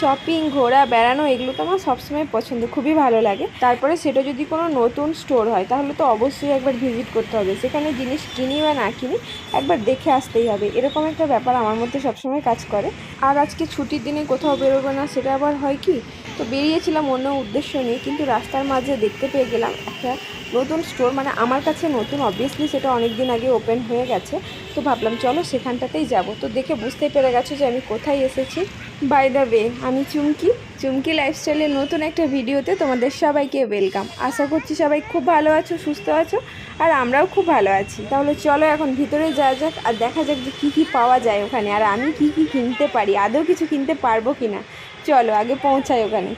Shopping ঘোরা, বেড়ানো, এগুলো তো আমার সবসময় পছন্দ, খুবই ভালো লাগে। তারপরে সেটা যদি কোনো নতুন স্টোর হয়, তাহলে তো অবশ্যই একবার ভিজিট করতে হবে। সেখানে জিনিস কিনি বা না কিনি, একবার দেখে আসতেই হবে। এরকম একটা ব্যাপার আমার মধ্যে সবসময় কাজ করে। আর আজকে ছুটির দিনে কোথাও বেরোবো না, সেটা আবার হয় কি? তো বেরিয়েছিলাম অন্য উদ্দেশ্য নিয়ে, কিন্তু রাস্তার মাঝে দেখতে পেয়ে গেলাম একটা নতুন স্টোর মানে আমার কাছে নতুন অবভিয়াসলি সেটা অনেক দিন আগে ওপেন হয়ে গেছে। তো ভাবলাম, চলো সেখানটাতেই যাব। তো দেখে বুঝতে পেরে গেছো যে আমি কোথায় এসেছি। বাই দ্য ওয়ে আমি চুমকি। চুমকি লাইফস্টাইলের নতুন একটা ভিডিওতে তোমাদের সবাইকে ওয়েলকাম আশা করছি সবাই খুব ভালো আছো, সুস্থ আছো, আর আমরাও খুব ভালো আছি। তাহলে চলো এখন ভিতরে যাওয়া যাক আর দেখা যাক যে কী কী পাওয়া যায় ওখানে। আর আমি কি কি কিনতে পারি? আদৌ কিছু কিনতে পারব কি না চলো আগে পৌঁছাই ওখানে।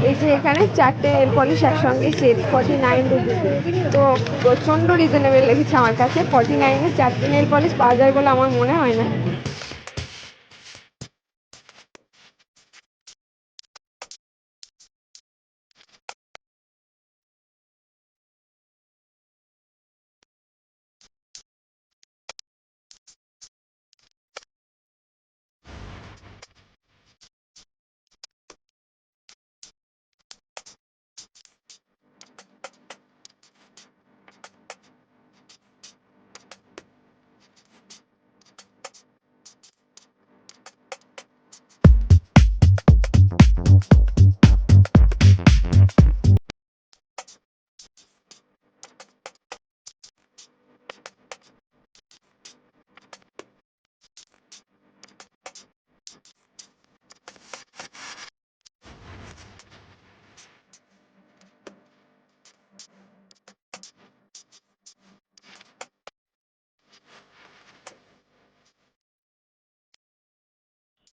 এই যে এখানে চারটে নেল পলিশ একসঙ্গে সেট ফর্টি নাইন তো প্রচণ্ড রিজনেবেল লেগেছে আমার কাছে। ফর্টি নাইনে চারটে নেল পলিশ পাওয়া যায় বলে আমার মনে হয় না।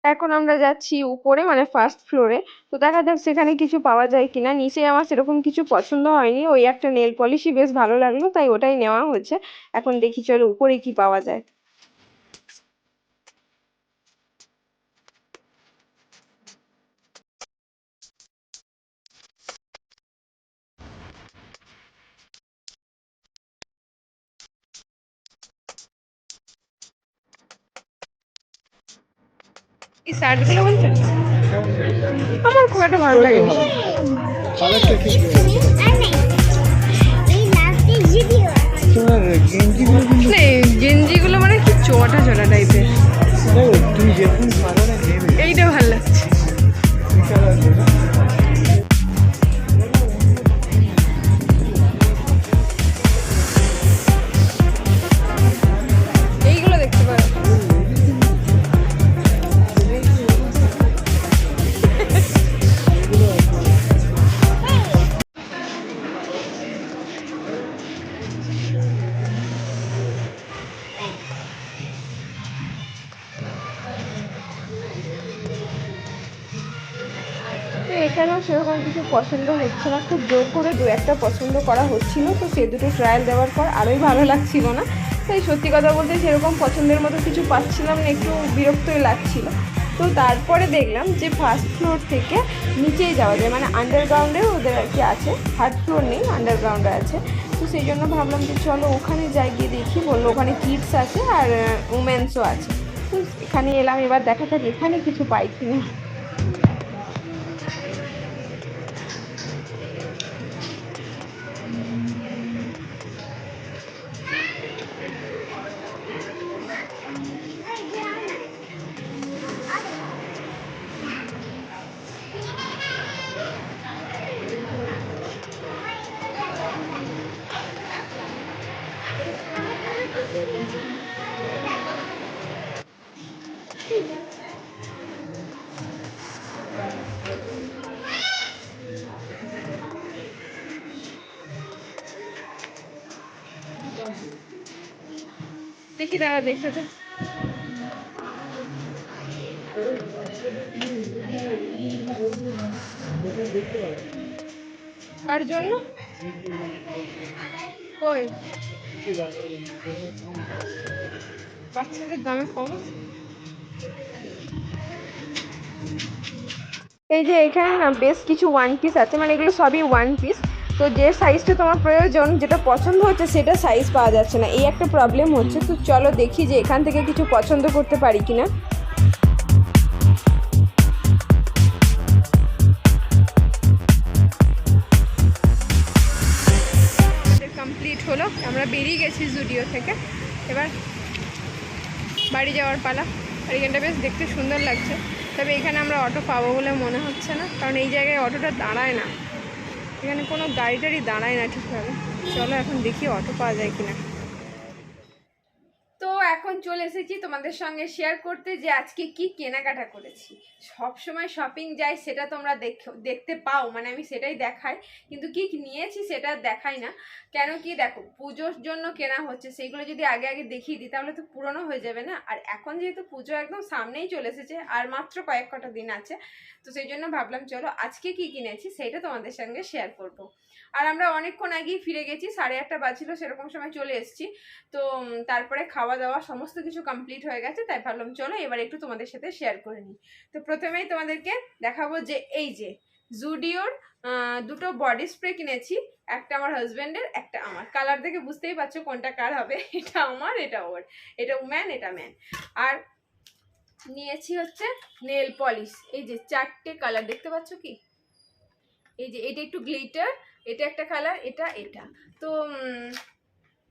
এখন আমরা যাচ্ছি উপরে মানে ফার্স্ট ফ্লোরে তো দেখা যাক সেখানে কিছু পাওয়া যায় কিনা। নিচে আমার সেরকম কিছু পছন্দ হয়নি। ওই একটা নেল পলিশই বেশ ভালো লাগল, তাই ওটাই নেওয়া হয়েছে। এখন দেখি চলো উপরে কি পাওয়া যায়। এই শার্টগুলো বলছেন? আমার খুব একটা ভালো লাগে গেঞ্জিগুলো মানে কি চটা চটা এখানেও সেরকম কিছু পছন্দ হচ্ছে না, খুব জোর করে দু একটা পছন্দ করা হচ্ছিল, তো সে দুটো ট্রায়াল দেওয়ার পর আরোই ভালো লাগছিল না। তাই সত্যি কথা বলতে সেরকম পছন্দের মতো কিছু পাচ্ছিলাম না, একটু বিরক্তই লাগছিল। তো তারপরে দেখলাম যে ফার্স্ট ফ্লোর থেকে নিচেই যাওয়া যায় মানে আন্ডারগ্রাউন্ডেও ওদের আর কি আছে থার্ড ফ্লোর নেই আন্ডারগ্রাউন্ডে আছে। তো সেই জন্য ভাবলাম যে চলো ওখানে যাই, গিয়ে দেখি, বলল ওখানে কিডস আছে আর উমেন্সও আছে। তো এখানে এলাম, এবার দেখা যাক এখানে কিছু পাই কিনা। দেখি দাঁড়া দেখতে দে। কার জন্য? কই? বাচ্চাদের দামে কম? এই যে এখানে না বেশ কিছু ওয়ান পিস আছে মানে এগুলো সবই ওয়ান পিস তো যে সাইজটা তোমার প্রয়োজন, যেটা পছন্দ হচ্ছে সেটা সাইজ পাওয়া যাচ্ছে না। এই একটা প্রবলেম হচ্ছে। তো চলো দেখি যে এখান থেকে কিছু পছন্দ করতে পারি কিনা। কমপ্লিট হলো। আমরা বেরিয়ে গেছি জুডিও থেকে। এবার বাড়ি যাওয়ার পালা। আর এখানটা বেশ দেখতে সুন্দর লাগছে। তবে এখানে আমরা অটো পাবো বলে মনে হচ্ছে না। কারণ এই জায়গায় অটোটা দাঁড়ায় না। এখানে কোনো গাড়ি টাড়ি দাঁড়ায় না ঠিকভাবে। চলো এখন দেখি অটো পাওয়া যায় কিনা। এখন চলে এসেছি তোমাদের সঙ্গে শেয়ার করতে যে আজকে কি কেনাকাটা করেছি। সব সময় শপিং যাই, সেটা তোমরা দেখ- দেখতে পাও মানে আমি সেটাই দেখাই। কিন্তু কি নিয়েছি সেটা দেখাই না। কেন কি দেখো, পুজোর জন্য কেনা হচ্ছে সেইগুলো যদি আগে আগে দেখিয়ে দিই, তাহলে তো পুরনো হয়ে যাবে না। আর এখন যেহেতু পুজো একদম সামনেই চলে এসেছে, আর মাত্র কয়েক কটা দিন আছে, তো সেই জন্য ভাবলাম, চলো আজকে কি কিনেছি সেটা তোমাদের সঙ্গে শেয়ার করব। আর আমরা অনেকক্ষণ আগেই ফিরে গেছি, সাড়ে আটটা বাজছিল, সেরকম সময় চলে এসেছি। তো তারপরে খাওয়া দাওয়া সমস্ত কিছু কমপ্লিট হয়ে গেছে, তাই ভাবলাম চলো এবার একটু তোমাদের সাথে শেয়ার করে নিই। তো প্রথমেই তোমাদেরকে দেখাবো যে এই যে জুডিওর দুটো বডি স্প্রে কিনেছি, একটা আমার হাজব্যান্ডের একটা আমার। কালার দেখে বুঝতেই পারছ কোনটা কার হবে, এটা আমার, এটা ওর। এটা ম্যান এটা ম্যান আর নিয়েছি হচ্ছে নেল পলিশ এই যে চারটে কালার দেখতে পাচ্ছ কি? এই যে এটা একটু গ্লিটার এটা একটা কালার এটা এটা। তো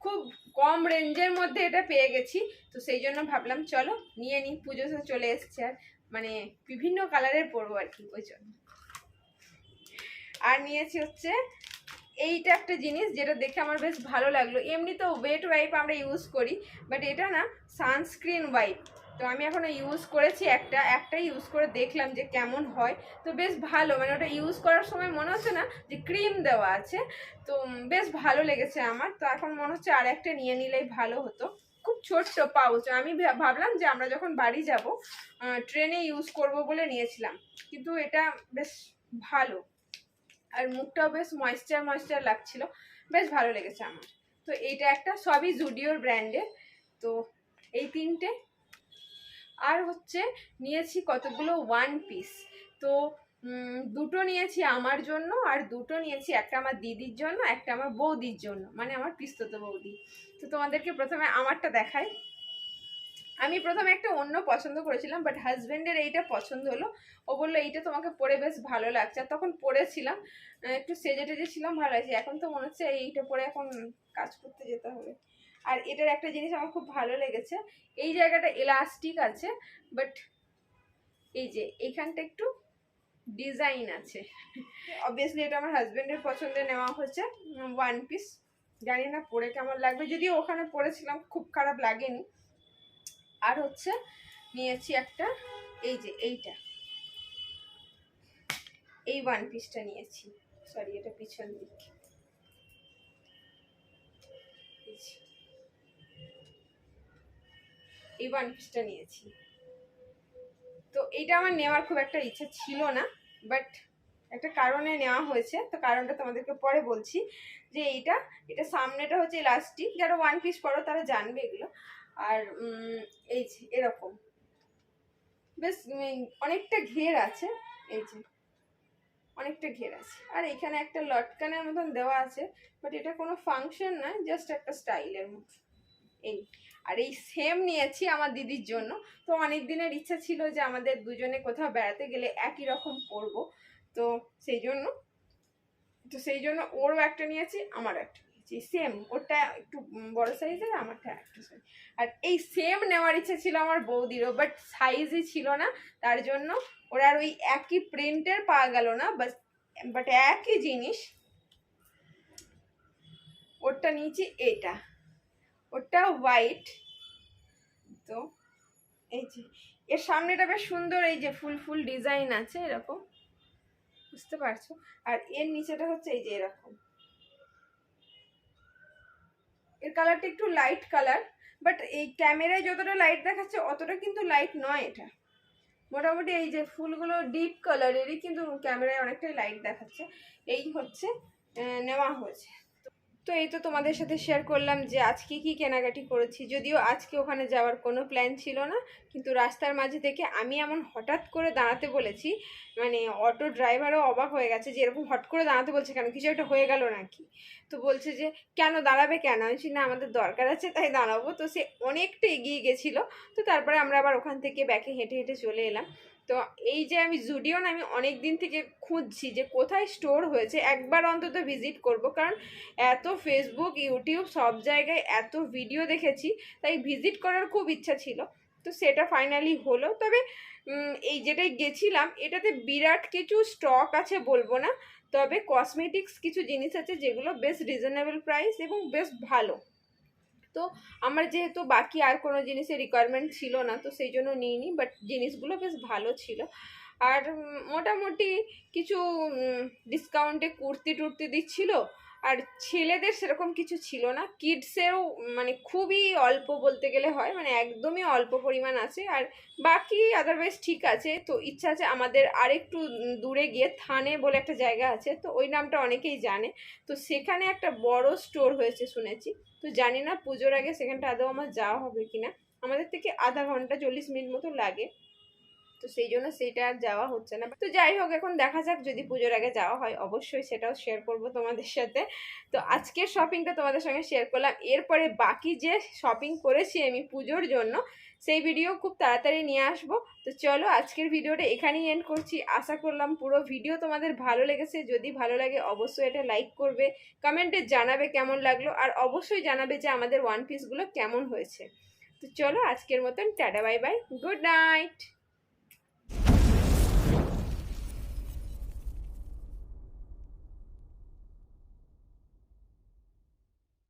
খুব কম রেঞ্জের মধ্যে এটা পেয়ে গেছি। তো সেই জন্য ভাবলাম, চলো নিয়ে নিই। পুজো চলে এসছে আর মানে বিভিন্ন কালারের পরবো আর কি, ওই জন্য। আর নিয়েছি হচ্ছে, এইটা একটা জিনিস যেটা দেখে আমার বেশ ভালো লাগল। এমনি তো ওয়েট ওয়াইপ আমরা ইউজ করি বাট এটা না সানস্ক্রিন ওয়াইপ তো আমি এখনও ইউজ করেছি একটা একটা ইউজ করে দেখলাম যে কেমন হয়। তো বেশ ভালো মানে ওটা ইউজ করার সময় মনে হচ্ছে না যে ক্রিম দেওয়া আছে। তো বেশ ভালো লেগেছে আমার। তো এখন মনে হচ্ছে আর একটা নিয়ে নিলেই ভালো হতো। খুব ছোট্ট পাউচ আমি ভাবলাম যে আমরা যখন বাড়ি যাব ট্রেনে ইউজ করব বলে নিয়েছিলাম। কিন্তু এটা বেশ ভালো। আর মুখটাও বেশ ময়েশ্চার ময়েশ্চার লাগছিল। বেশ ভালো লেগেছে আমার। তো এইটা একটা, সবই জুডিওর ব্র্যান্ডের তো এই তিনটে আর হচ্ছে নিয়েছি কতগুলো ওয়ান পিস তো দুটো নিয়েছি আমার জন্য আর দুটো নিয়েছি একটা আমার দিদির জন্য, একটা আমার বৌদির জন্য। মানে আমার পিস্তত বৌদি। তো তোমাদেরকে প্রথমে আমারটা দেখাই। আমি প্রথমে একটা অন্য পছন্দ করেছিলাম বাট হাজব্যান্ডের এইটা পছন্দ হলো। ও বলল, এইটা তোমাকে পরে বেশ ভালো লাগছে। আর তখন পরেছিলাম একটু সেজে টেজে ছিলাম, ভালো লাগছে। এখন তো মনে হচ্ছে এইটা পরে এখন কাজ করতে যেতে হবে। আর এটার একটা জিনিস আমার খুব ভালো লেগেছে, এই জায়গাটা এলাস্টিক আছে বাট এই যে এইখানটা একটু ডিজাইন আছে। অবভিয়াসলি এটা আমার হাজব্যান্ডের পছন্দে নেওয়া হয়েছে ওয়ান পিস জানি না পরে কেমন লাগবে, যদিও ওখানে পরেছিলাম, খুব খারাপ লাগেনি। আর হচ্ছে নিয়েছি একটা, এই যে এইটা। এই ওয়ান পিসটা নিয়েছি সরি এটা পিছন দিক। এই ওয়ান পিসটা নিয়েছি। তো এইটা আমার নেওয়ার খুব একটা ইচ্ছা ছিল না বাট একটা কারণে নেওয়া হয়েছে। তো কারণটা তোমাদেরকে পরে বলছি যে এইটা, এটা সামনেটা হচ্ছে ইলাস্টিক যারা ওয়ান পিস পরো তারা জানবে এগুলো। আর এই যে, এরকম। বেশ অনেকটা ঘের আছে, এই যে, অনেকটা ঘের আছে। আর এখানে একটা লটকানের মতন দেওয়া আছে বাট এটা কোনো ফাংশন না জাস্ট একটা স্টাইলের মতো এই, আর এই সেম নিয়েছি আমার দিদির জন্য। তো অনেক দিনের ইচ্ছা ছিল যে আমাদের দুজনে কোথাও বেড়াতে গেলে একই রকম পরবো তো সেই জন্য, তো সেই জন্য ওরও একটা নিয়েছি, আমারও একটা নিয়েছি। সেম ওরটা একটু বড় সাইজের আমারটা একটু সাইজ আর এই সেম নেওয়ার ইচ্ছা ছিল আমার বৌদিরও বাট সাইজই ছিল না। তার জন্য ওরা আর ওই একই প্রিন্টের পাওয়া গেল না বাস বাট একই জিনিস, ওরটা নিয়েছি এটা ওটা হোয়াইট তো এই যে, এর সামনেটা বেশ সুন্দর, এই যে ফুল ফুল ডিজাইন আছে এরকম। বুঝতে পারছ? আর এর নিচেটা হচ্ছে এই যে এরকম। এর কালারটা একটু লাইট কালার বাট এই ক্যামেরায় যতটা লাইট দেখাচ্ছে, অতটা কিন্তু লাইট নয় এটা। মোটামুটি এই যে ফুলগুলো ডিপ কালারেরই কিন্তু ক্যামেরায় অনেকটাই লাইট দেখাচ্ছে। এই হচ্ছে নেওয়া হয়েছে। তো এই তো তোমাদের সাথে শেয়ার করলাম যে আজকে কি কেনাকাটি করেছি। যদিও আজকে ওখানে যাওয়ার কোনো প্ল্যান ছিল না, কিন্তু রাস্তার মাঝে থেকে আমি এমন হঠাৎ করে দাঁড়াতে বলেছি মানে অটো ড্রাইভারও অবাক হয়ে গেছে যে এরকম হট করে দাঁড়াতে বলছে কেন? কিছু একটা হয়ে গেল নাকি? তো বলছে যে, কেন দাঁড়াবে কেন? আমি না, আমাদের দরকার আছে, তাই দাঁড়াবো। তো সে অনেকটা এগিয়ে গেছিল। তো তারপরে আমরা আবার ওখান থেকে ব্যাকে হেঁটে হেঁটে চলে এলাম। তো এই যে আমি জুডিও না আমি অনেক দিন থেকে খুঁজছি যে কোথায় স্টোর হয়েছে, একবার অন্তত ভিজিট করব। কারণ এত ফেসবুক ইউটিউব সব জায়গায় এত ভিডিও দেখেছি, তাই ভিজিট করার খুব ইচ্ছা ছিল। তো সেটা ফাইনালি হলো। তবে এই যেটাই গেছিলাম, এটাতে বিরাট কিছু স্টক আছে বলব না। তবে কসমেটিক্স কিছু জিনিস আছে যেগুলো বেশ রিজনেবল প্রাইস এবং বেশ ভালো। তো আমার যেহেতু বাকি আর কোনো জিনিসের রিকোয়ারমেন্ট ছিল না, তো সেই জন্য নিইনি বাট জিনিসগুলো বেশ ভালো ছিল। আর মোটামুটি কিছু ডিসকাউন্টে কুর্তি টুর্তি দিচ্ছিল আর ছেলেদের সেরকম কিছু ছিল না। কিডসেও মানে খুবই অল্প বলতে গেলে হয় মানে একদমই অল্প পরিমাণ আছে। আর বাকি আদারওয়াইজ ঠিক আছে। তো ইচ্ছা আছে আমাদের আরেকটু দূরে গিয়ে থানে বলে একটা জায়গা আছে, তো ওই নামটা অনেকেই জানে। তো সেখানে একটা বড় স্টোর হয়েছে শুনেছি। তো জানি না পুজোর আগে সেখানটা আদৌ আমার যাওয়া হবে কিনা। আমাদের থেকে আধা ঘণ্টা চল্লিশ মিনিট মতো লাগে। তো সেই জন্য সেইটা আর যাওয়া হচ্ছে না। তো যাই হোক, এখন দেখা যাক যদি পুজোর আগে যাওয়া হয়, অবশ্যই সেটাও শেয়ার করব তোমাদের সাথে। তো আজকের শপিংটা তোমাদের সঙ্গে শেয়ার করলাম। এরপরে বাকি যে শপিং করেছি আমি পুজোর জন্য, সেই ভিডিও খুব তাড়াতাড়ি নিয়ে আসব। তো চলো আজকের ভিডিওটা এখানেই এন্ড করছি। আশা করলাম পুরো ভিডিও তোমাদের ভালো লেগেছে। যদি ভালো লাগে অবশ্যই এটা লাইক করবে কমেন্টে জানাবে কেমন লাগল, আর অবশ্যই জানাবে যে আমাদের ওয়ান পিসগুলো কেমন হয়েছে। তো চলো আজকের মতন, tata bye bye good night